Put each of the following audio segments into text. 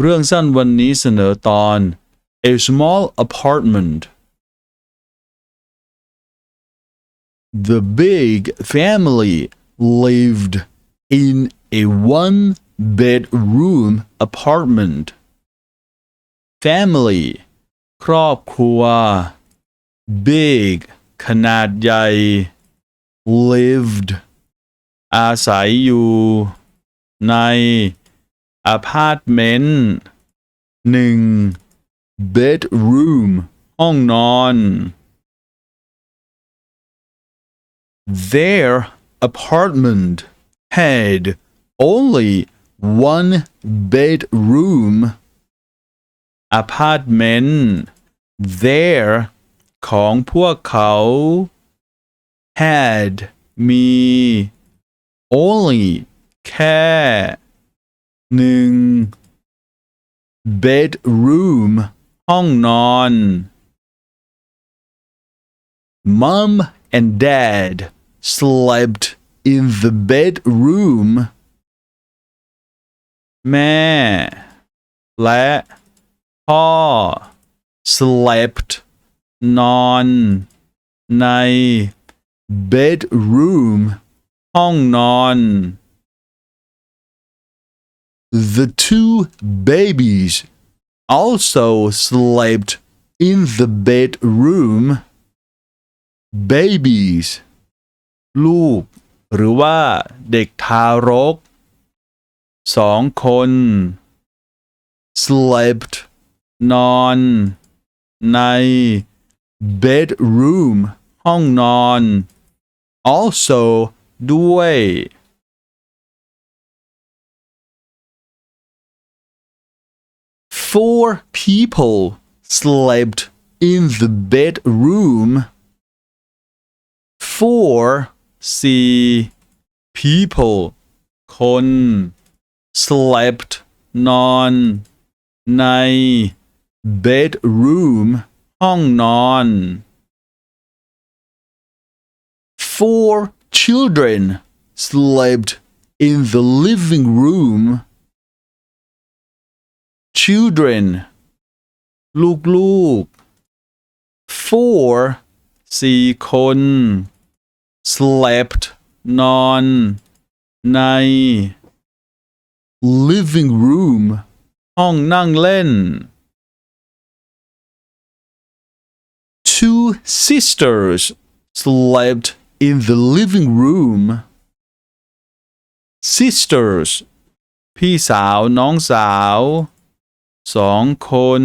เรื่องสั้นวันนี้เสนอตอน A small apartment The big family lived in a one bedroom apartment Family ครอบครัว Big ขนาดใหญ่ lived อาศัยอยู่ใน อพาร์ตเมนต์หนึ่ง bedroom ห้องนอน Their apartment had only one bedroom อพาร์ตเมนต์ their ของพวกเขา had มี only แค่ หนึ่ง bedroom ห้องนอน Mom and Dad slept in the bedroom แม่ และพ่อ slept นอน ใน bedroom ห้องนอน The two babies also slept in the bedroom. Babies ลูก หรือว่าเด็กทารกสองคน slept นอน ใน bedroom ห้องนอน also ด้วย Four people slept in the bedroom. Four สี่ people คน slept นอน ใน bedroom ห้องนอน Four children slept in the living room. Children ลูกๆ Four สี่คน slept นอน ใน living room ห้องนั่งเล่น Two sisters slept in the living room. Sisters พี่สาวน้องสาว สองคน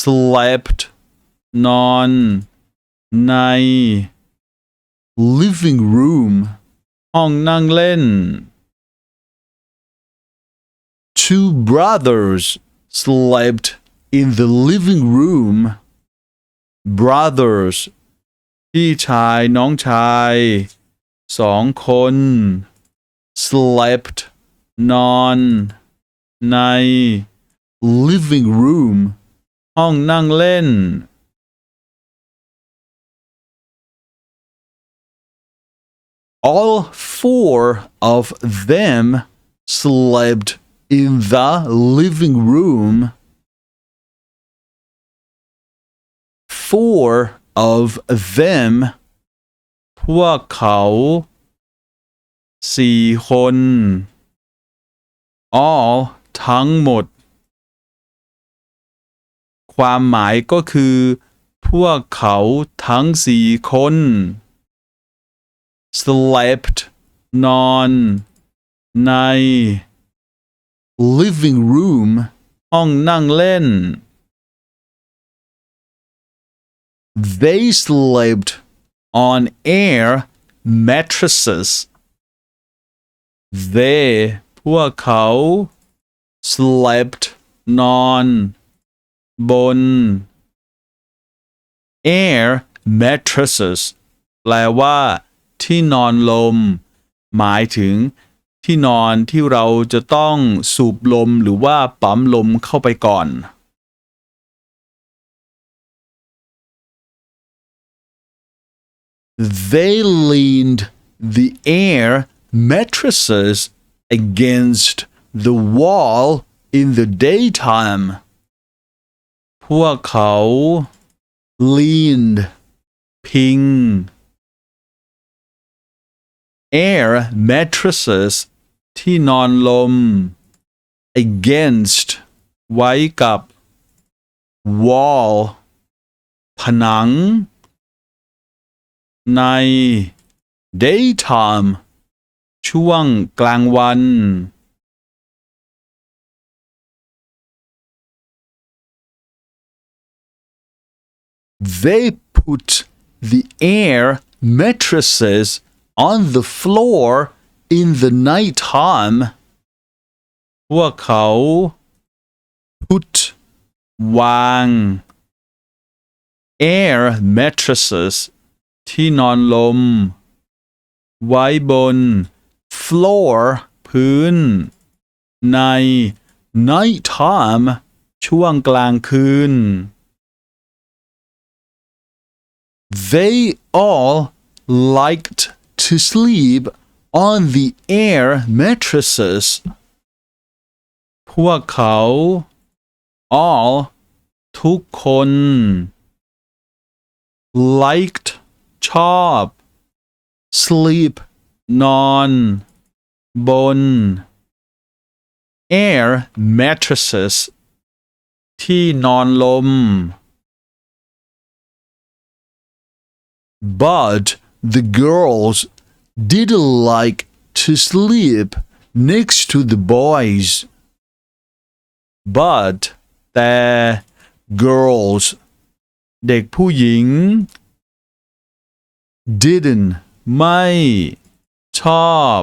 slept นอน ใน living room ห้องนั่งเล่น Two brothers slept in the living room. Brothers พี่ชายน้องชาย สองคน slept นอน ใน living room ห้องนั่งเล่น All four of them slept in the living room. Four of them พวกเขา สี่คน all ทั้งหมด ความหมายก็คือ พวกเขาทั้งสี่คน slept นอน ใน living room ห้องนั่งเล่น They slept on air mattresses. They พวกเขา slept นอน บน air mattresses แปลว่า ที่นอนลม หมายถึง ที่นอนที่เราจะต้องสูบลมหรือว่าปั๊มลมเข้าไปก่อน They leaned the air mattresses against the wall in the daytime พวกเขา leaned พิง air mattresses ที่นอนลม against ไว้กับ wall ผนัง ใน daytime ช่วงกลางวัน They put the air mattresses on the floor in the nighttime พวกเขา put วาง air mattresses ที่นอนลม ไว้บน floor พื้น ใน nighttime ช่วงกลางคืน They all liked to sleep on the air mattresses พวกเขา all ทุกคน liked ชอบ sleep นอน บน air mattresses ที่นอนลม but the girls didn't like to sleep next to the boys but แต่ girls เด็กผู้หญิง didn't ไม่ ชอบ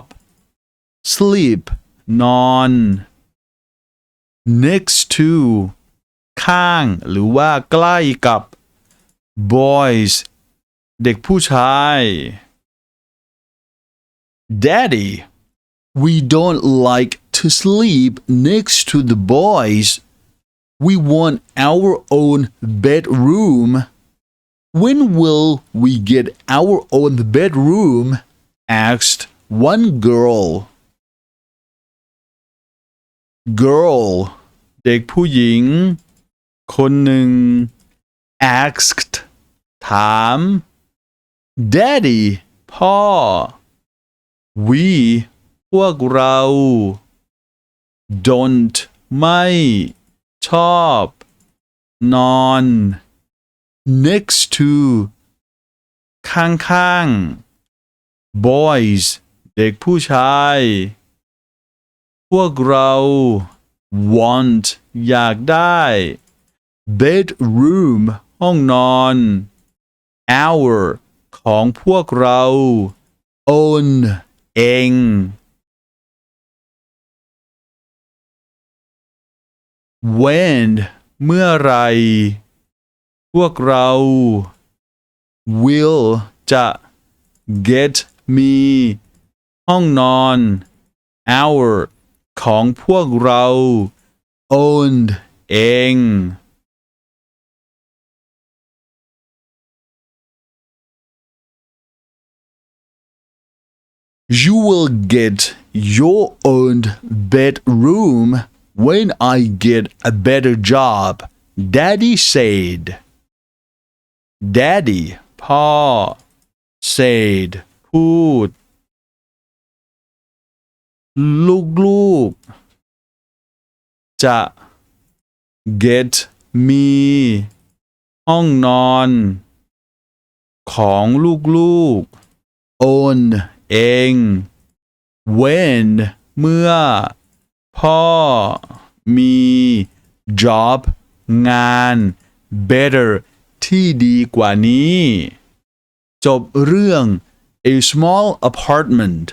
sleep นอน next to ข้าง หรือว่าใกล้กับ boys เด็กผู้ชาย Daddy we don't like to sleep next to the boys we want our own bedroom when will we get our own bedroom asked one girl girl เด็กผู้หญิง คนหนึ่ง asked ถาม Daddy พ่อ we พวกเรา don't ไม่ชอบ นอน next to ข้างๆ boys เด็กผู้ชาย พวกเรา want อยากได้ bedroom ห้องนอน our ของพวกเรา own เอง when เมื่อไร พวกเรา will จะ get me ห้องนอน our ของพวกเรา owned เอง You will get your own bedroom when I get a better job, Daddy said. Daddy พ่อ said พูด ลูกๆ จะ get me ห้องนอน ของลูกๆ own เอง when เมื่อ พ่อ มี job งาน better ที่ดีกว่านี้ จบเรื่อง a small apartment